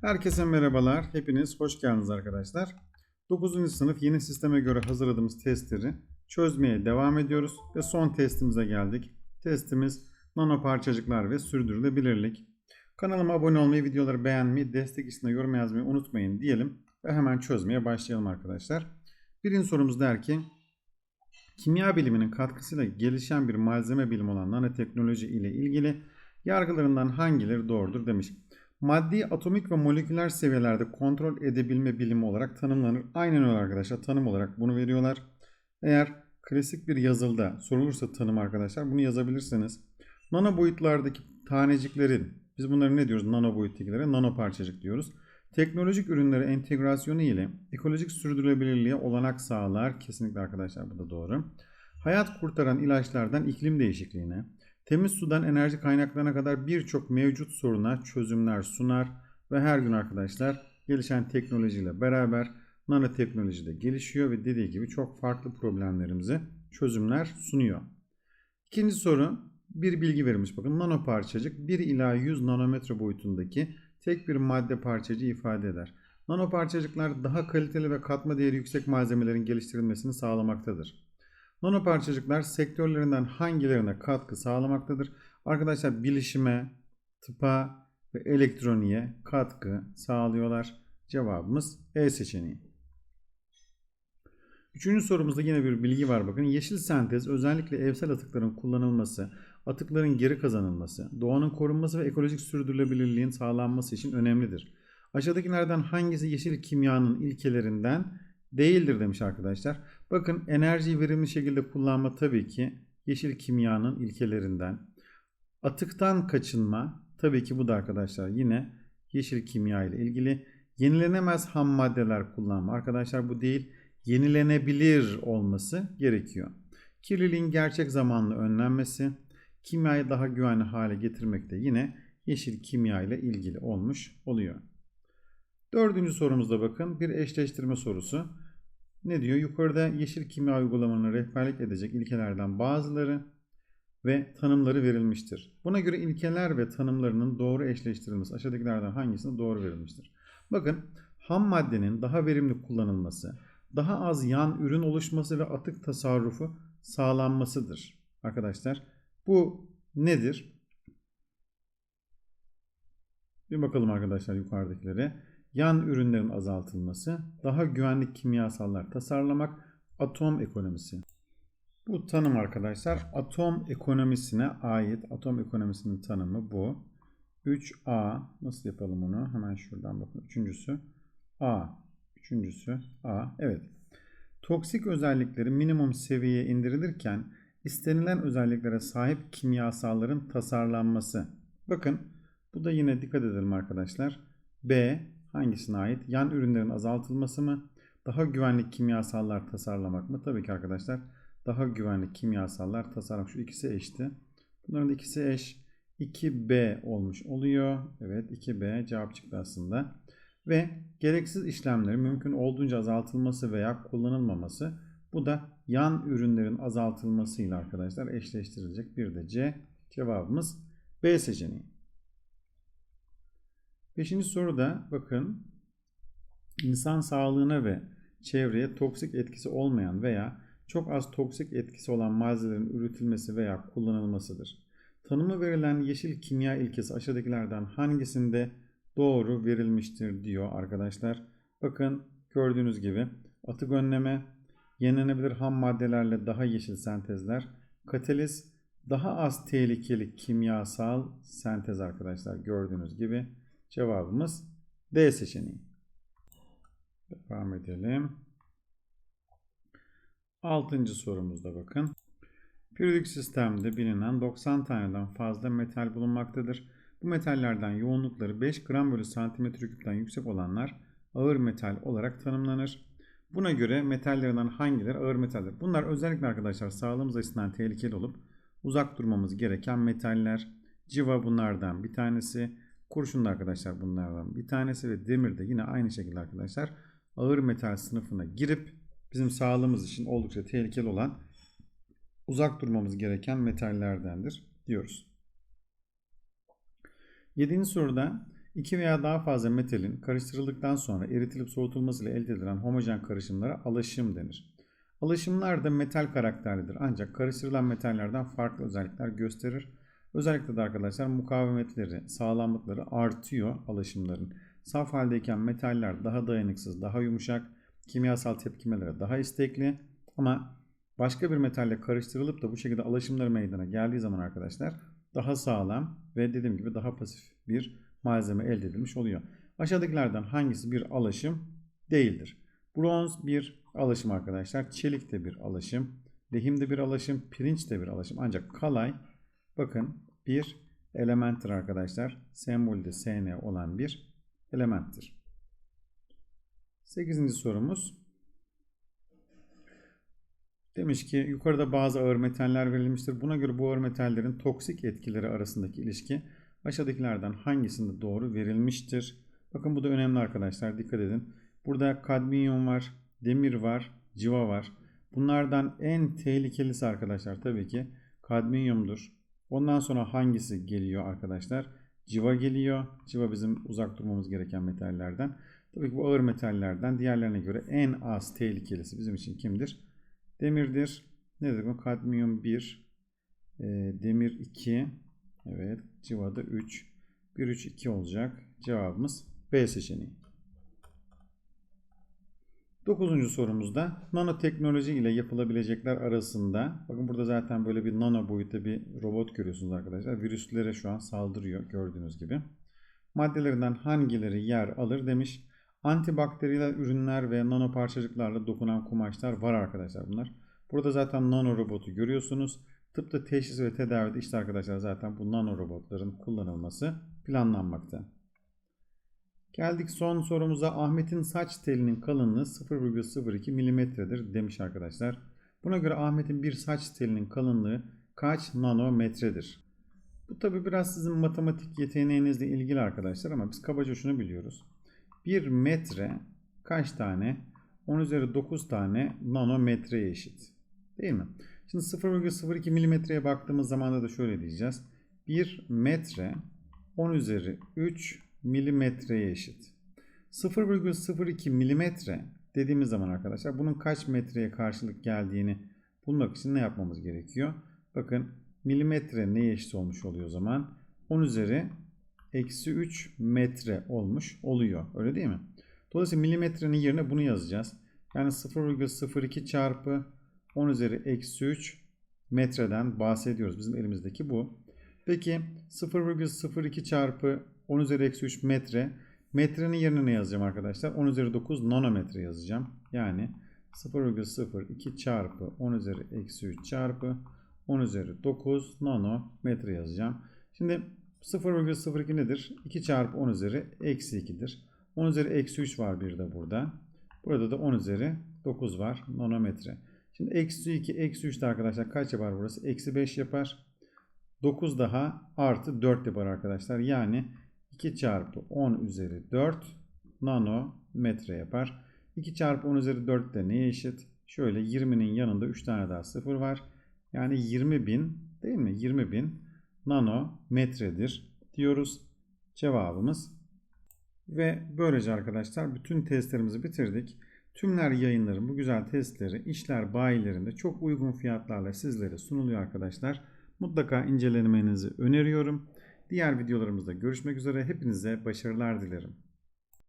Herkese merhabalar. Hepiniz hoş geldiniz arkadaşlar. 9. sınıf yeni sisteme göre hazırladığımız testleri çözmeye devam ediyoruz ve son testimize geldik. Testimiz nano parçacıklar ve sürdürülebilirlik. Kanalıma abone olmayı, videoları beğenmeyi, destek için de yorum yazmayı unutmayın diyelim ve hemen çözmeye başlayalım arkadaşlar. Birinci sorumuz der ki kimya biliminin katkısıyla gelişen bir malzeme bilimi olan nanoteknoloji ile ilgili yargılarından hangileri doğrudur demiş. Maddi, atomik ve moleküler seviyelerde kontrol edebilme bilimi olarak tanımlanır. Aynen öyle arkadaşlar. Tanım olarak bunu veriyorlar. Eğer klasik bir yazılda sorulursa tanım arkadaşlar bunu yazabilirsiniz. Nano boyutlardaki taneciklerin biz bunları ne diyoruz? Nano boyuttakilere nano parçacık diyoruz. Teknolojik ürünlere entegrasyonu ile ekolojik sürdürülebilirliğe olanak sağlar. Kesinlikle arkadaşlar bu da doğru. Hayat kurtaran ilaçlardan iklim değişikliğine, temiz sudan enerji kaynaklarına kadar birçok mevcut soruna çözümler sunar ve her gün arkadaşlar gelişen teknolojiyle beraber nanoteknoloji de gelişiyor ve dediği gibi çok farklı problemlerimize çözümler sunuyor. İkinci soru bir bilgi verilmiş bakın nano parçacık 1 ila 100 nanometre boyutundaki tek bir madde parçacığı ifade eder. Nano parçacıklar daha kaliteli ve katma değeri yüksek malzemelerin geliştirilmesini sağlamaktadır. Nano parçacıklar sektörlerinden hangilerine katkı sağlamaktadır? Arkadaşlar bilişime, tıpa ve elektroniğe katkı sağlıyorlar. Cevabımız E seçeneği. Üçüncü sorumuzda yine bir bilgi var bakın. Yeşil sentez özellikle evsel atıkların kullanılması, atıkların geri kazanılması, doğanın korunması ve ekolojik sürdürülebilirliğin sağlanması için önemlidir. Aşağıdakilerden hangisi yeşil kimyanın ilkelerinden değildir demiş arkadaşlar. Bakın enerjiyi verimli şekilde kullanma tabii ki yeşil kimyanın ilkelerinden. Atıktan kaçınma tabii ki bu da arkadaşlar yine yeşil kimya ile ilgili. Yenilenemez ham maddeler kullanma arkadaşlar bu değil yenilenebilir olması gerekiyor. Kirliliğin gerçek zamanlı önlenmesi, kimyayı daha güvenli hale getirmek de yine yeşil kimya ile ilgili olmuş oluyor. Dördüncü sorumuzda bakın bir eşleştirme sorusu. Ne diyor? Yukarıda yeşil kimya uygulamalarına rehberlik edecek ilkelerden bazıları ve tanımları verilmiştir. Buna göre ilkeler ve tanımlarının doğru eşleştirilmesi aşağıdakilerden hangisine doğru verilmiştir? Bakın ham maddenin daha verimli kullanılması, daha az yan ürün oluşması ve atık tasarrufu sağlanmasıdır. Arkadaşlar bu nedir? Bir bakalım arkadaşlar yukarıdakilere. Yan ürünlerin azaltılması, daha güvenli kimyasallar tasarlamak, atom ekonomisi. Bu tanım arkadaşlar atom ekonomisine ait. Atom ekonomisinin tanımı bu. 3A nasıl yapalım onu? Hemen şuradan bakın. Üçüncüsü A. Üçüncüsü A. Evet. Toksik özellikleri minimum seviyeye indirilirken istenilen özelliklere sahip kimyasalların tasarlanması. Bakın bu da yine dikkat edelim arkadaşlar. B hangisine ait? Yan ürünlerin azaltılması mı? Daha güvenli kimyasallar tasarlamak mı? Tabii ki arkadaşlar daha güvenli kimyasallar tasarlamak. Şu ikisi eşti. Bunların ikisi eş. 2B olmuş oluyor. Evet 2B cevap çıktı aslında. Ve gereksiz işlemlerin mümkün olduğunca azaltılması veya kullanılmaması. Bu da yan ürünlerin azaltılmasıyla arkadaşlar eşleştirilecek. Bir de C cevabımız B seçeneği. Beşinci soruda bakın insan sağlığına ve çevreye toksik etkisi olmayan veya çok az toksik etkisi olan malzemelerin üretilmesi veya kullanılmasıdır. Tanımı verilen yeşil kimya ilkesi aşağıdakilerden hangisinde doğru verilmiştir diyor arkadaşlar. Bakın gördüğünüz gibi atık önleme, yenilenebilir ham maddelerle daha yeşil sentezler, kataliz daha az tehlikeli kimyasal sentez arkadaşlar gördüğünüz gibi cevabımız D seçeneği. Devam edelim. Altıncı sorumuzda bakın. Periyodik sistemde bilinen 90 taneden fazla metal bulunmaktadır. Bu metallerden yoğunlukları 5 gram bölü santimetre küpten yüksek olanlar ağır metal olarak tanımlanır. Buna göre metallerinden hangileri ağır metaldir? Bunlar özellikle arkadaşlar sağlığımız açısından tehlikeli olup uzak durmamız gereken metaller. Civa bunlardan bir tanesi. Kurşun da arkadaşlar bunlardan bir tanesi ve demir de yine aynı şekilde arkadaşlar ağır metal sınıfına girip bizim sağlığımız için oldukça tehlikeli olan uzak durmamız gereken metallerdendir diyoruz. Yedinci soruda İki veya daha fazla metalin karıştırıldıktan sonra eritilip soğutulmasıyla elde edilen homojen karışımlara alaşım denir. Alaşımlar da metal karakterlidir ancak karıştırılan metallerden farklı özellikler gösterir. Özellikle de arkadaşlar mukavemetleri, sağlamlıkları artıyor alaşımların. Saf haldeyken metaller daha dayanıksız, daha yumuşak, kimyasal tepkimelere daha istekli ama başka bir metalle karıştırılıp da bu şekilde alaşımları meydana geldiği zaman arkadaşlar daha sağlam ve dediğim gibi daha pasif bir malzeme elde edilmiş oluyor. Aşağıdakilerden hangisi bir alaşım değildir? Bronz bir alaşım arkadaşlar. Çelik de bir alaşım. Lehim de bir alaşım. Pirinç de bir alaşım. Ancak kalay bakın bir elementtir arkadaşlar. Sembolde SN olan bir elementtir. 8. sorumuz. Demiş ki yukarıda bazı ağır metaller verilmiştir. Buna göre bu ağır metallerin toksik etkileri arasındaki ilişki aşağıdakilerden hangisinde doğru verilmiştir? Bakın bu da önemli arkadaşlar. Dikkat edin. Burada kadmiyum var, demir var, civa var. Bunlardan en tehlikelisi arkadaşlar tabii ki kadmiyumdur. Ondan sonra hangisi geliyor arkadaşlar? Civa geliyor. Civa bizim uzak durmamız gereken metallerden. Tabii ki bu ağır metallerden diğerlerine göre en az tehlikelisi bizim için kimdir? Demirdir. Ne demek o? Kadmiyum 1, e, demir 2, evet, civada 3. 1, 3, 2 olacak. Cevabımız B seçeneği. Dokuzuncu sorumuzda nanoteknoloji ile yapılabilecekler arasında bakın burada zaten böyle bir nano boyutta bir robot görüyorsunuz arkadaşlar. Virüslere şu an saldırıyor gördüğünüz gibi. Maddelerinden hangileri yer alır demiş. Antibakteriyel ürünler ve nano parçacıklarla dokunan kumaşlar var arkadaşlar bunlar. Burada zaten nano robotu görüyorsunuz. Tıpta teşhis ve tedavide işte arkadaşlar zaten bu nano robotların kullanılması planlanmakta. Geldik son sorumuza. Ahmet'in saç telinin kalınlığı 0,02 milimetredir demiş arkadaşlar. Buna göre Ahmet'in bir saç telinin kalınlığı kaç nanometredir? Bu tabi biraz sizin matematik yeteneğinizle ilgili arkadaşlar ama biz kabaca şunu biliyoruz. 1 metre kaç tane? 10 üzeri 9 tane nanometreye eşit. Değil mi? Şimdi 0,02 milimetreye baktığımız zaman da şöyle diyeceğiz. 1 metre 10 üzeri 3 milimetreye eşit. 0,02 milimetre dediğimiz zaman arkadaşlar bunun kaç metreye karşılık geldiğini bulmak için ne yapmamız gerekiyor? Bakın milimetre neye eşit olmuş oluyor o zaman? 10 üzeri eksi 3 metre olmuş oluyor. Öyle değil mi? Dolayısıyla milimetrenin yerine bunu yazacağız. Yani 0,02 çarpı 10 üzeri eksi 3 metreden bahsediyoruz. Bizim elimizdeki bu. Peki 0,02 çarpı 10 üzeri eksi 3 metre. Metrenin yerine ne yazacağım arkadaşlar? 10 üzeri 9 nanometre yazacağım. Yani 0,02 çarpı 10 üzeri eksi 3 çarpı 10 üzeri 9 nanometre yazacağım. Şimdi 0,02 nedir? 2 çarpı 10 üzeri eksi 2'dir. 10 üzeri eksi 3 var bir de burada. Burada da 10 üzeri 9 var nanometre. Şimdi eksi 2 eksi 3 de arkadaşlar kaç yapar burası? Eksi 5 yapar. 9 daha artı 4 yapar arkadaşlar. Yani 2 çarpı 10 üzeri 4 nanometre yapar. 2 çarpı 10 üzeri 4 de neye eşit? Şöyle 20'nin yanında 3 tane daha sıfır var. Yani 20 bin değil mi? 20 bin nanometredir diyoruz. Cevabımız. Ve böylece arkadaşlar bütün testlerimizi bitirdik. Tümler yayınların bu güzel testleri işler bayilerinde çok uygun fiyatlarla sizlere sunuluyor arkadaşlar. Mutlaka incelemenizi öneriyorum. Diğer videolarımızda görüşmek üzere. Hepinize başarılar dilerim.